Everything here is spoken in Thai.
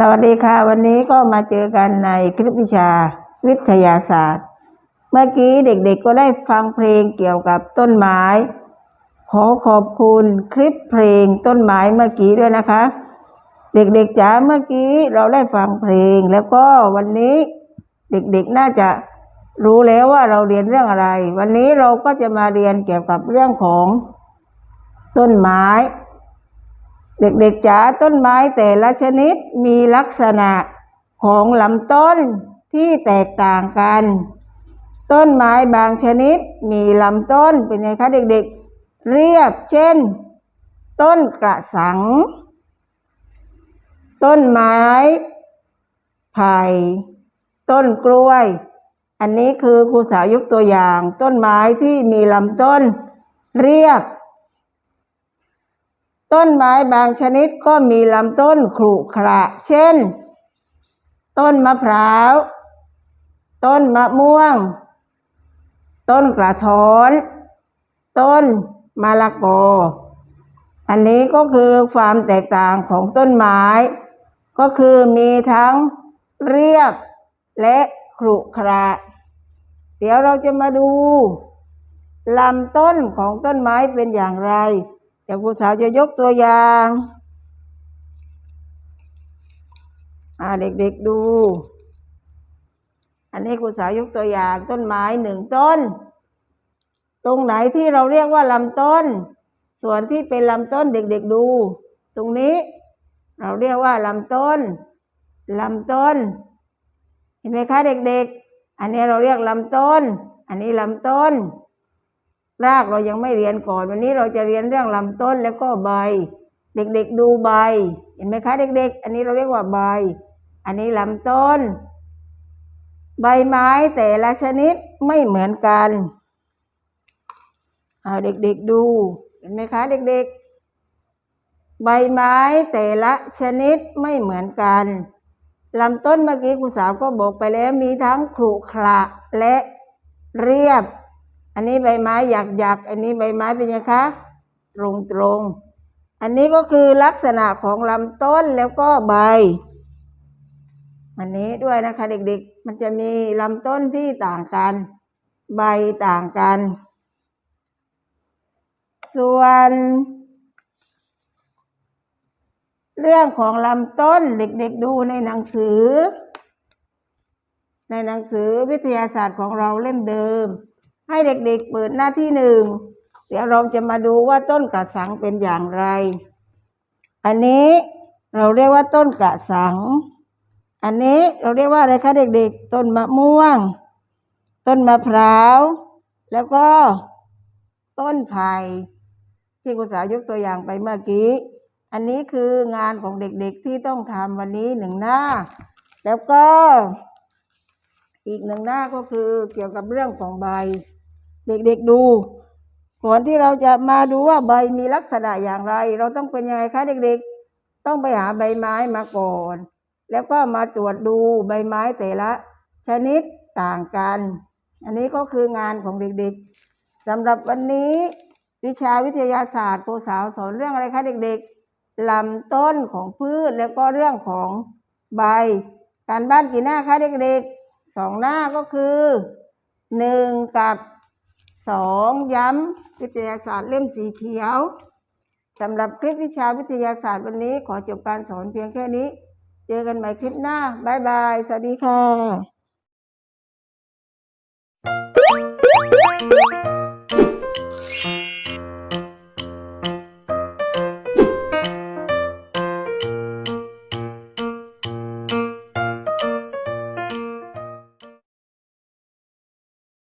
สวัสดีค่ะ วันนี้ก็มาเจอกันในคลิปวิชาวิทยาศาสตร์ เมื่อกี้เด็กๆก็ได้ฟังเพลงเกี่ยวกับต้นไม้ ขอขอบคุณคลิปเพลงต้นไม้เมื่อกี้ด้วยนะคะ เด็กๆจ๋าเมื่อกี้เราได้ฟังเพลง แล้วก็วันนี้เด็กๆน่าจะรู้แล้วว่าเราเรียนเรื่องอะไร วันนี้เราก็จะมาเรียนเกี่ยวกับเรื่องของต้นไม้ เด็กๆจ๋าต้นไม้แต่ละชนิดมีลักษณะของลำต้นที่แตกต่างกัน ต้นไม้บางชนิดมีลำต้นเป็นไงคะเด็กๆ เรียบเช่น ต้นกระสัง ต้นไม้ไผ่ต้นกล้วย อันนี้คือครูสาวยกตัวอย่าง ต้นไม้ที่มีลำต้น เรียบ ต้นไม้บางชนิดก็มีลำต้นขรุขระ เช่น ต้นมะพร้าว ต้นมะม่วง ต้นกระท้อน ต้นมะละกอ อันนี้ก็คือความแตกต่างของต้นไม้ ก็คือมีทั้งเรียบและขรุขระ เดี๋ยวเราจะมาดูลำต้นของต้นไม้เป็นอย่างไร เดี๋ยวครูสาวจะยกตัวอย่างอ่าเด็กๆดู อันนี้ครูสาวยกตัวอย่างต้นไม้หนึ่งต้น ตรงไหนที่เราเรียกว่าลำต้น ส่วนที่เป็นลำต้นเด็กๆดู ตรงนี้ เราเรียกว่าลำต้นลำต้น เห็นไหมคะเด็กๆ อันนี้เราเรียกลำต้น อันนี้ลำต้น รากเรายังไม่เรียนก่อน วันนี้เราจะเรียนเรื่องลำต้นแล้วก็ใบ เด็กๆดูใบ เห็นไหมคะ เด็ก ๆ อันนี้เราเรียกว่าใบ อันนี้ลำต้น ใบไม้แต่ละชนิดไม่เหมือนกันเอาเด็กๆดู เห็นไหมคะ เด็กๆ ใบไม้แต่ละชนิดไม่เหมือนกันลำต้นเมื่อกี้ครูสาวก็บอกไปแล้วมีทั้งขรุขระและเรียบ อันนี้ใบไม้หยักหยักอันนี้ใบไม้เป็นยังคะ ตรงตรงอันนี้ก็คือลักษณะของลำต้นแล้วก็ใบ อันนี้ด้วยนะคะ เด็กๆ มันจะมีลำต้นที่ต่างกัน ใบต่างกัน ส่วนเรื่องของลำต้นเด็กๆดูในหนังสือ ในหนังสือวิทยาศาสตร์ของเราเล่มเดิม ให้เด็กๆเปิดหน้าที่หนึ่ง เดี๋ยวเราจะมาดูว่าต้นกระสังเป็นอย่างไร อันนี้เราเรียกว่าต้นกระสัง อันนี้เราเรียกว่าอะไรคะเด็กๆ ต้นมะม่วง ต้นมะพร้าว แล้วก็ต้นไผ่ที่คุณสาวยกตัวอย่างไปเมื่อกี้ อันนี้คืองานของเด็กๆที่ต้องทำวันนี้หนึ่งหน้า แล้วก็อีกหนึ่งหน้าก็คือเกี่ยวกับเรื่องของใบ เด็กๆดูก่อนที่เราจะมาดูว่าใบมีลักษณะอย่างไร เราต้องเป็นยังไงคะเด็กๆ ต้องไปหาใบไม้มาก่อน แล้วก็มาตรวจดูใบไม้แต่ละ ชนิดต่างกัน อันนี้ก็คืองานของเด็กๆสำหรับวันนี้ วิชาวิทยาศาสตร์ครูสาวสอนเรื่องอะไรคะเด็กๆลำต้นของพืชแล้วก็เรื่องของใบ การบ้านกี่หน้าคะเด็กๆสองหน้าก็คือหนึ่งกับ สองย้ำวิทยาศาสตร์เล่มสีเขียวสำหรับคลิปวิชาวิทยาศาสตร์วันนี้ขอจบการสอนเพียงแค่นี้ เจอกันใหม่คลิปหน้า บ๊ายบาย สวัสดีค่ะ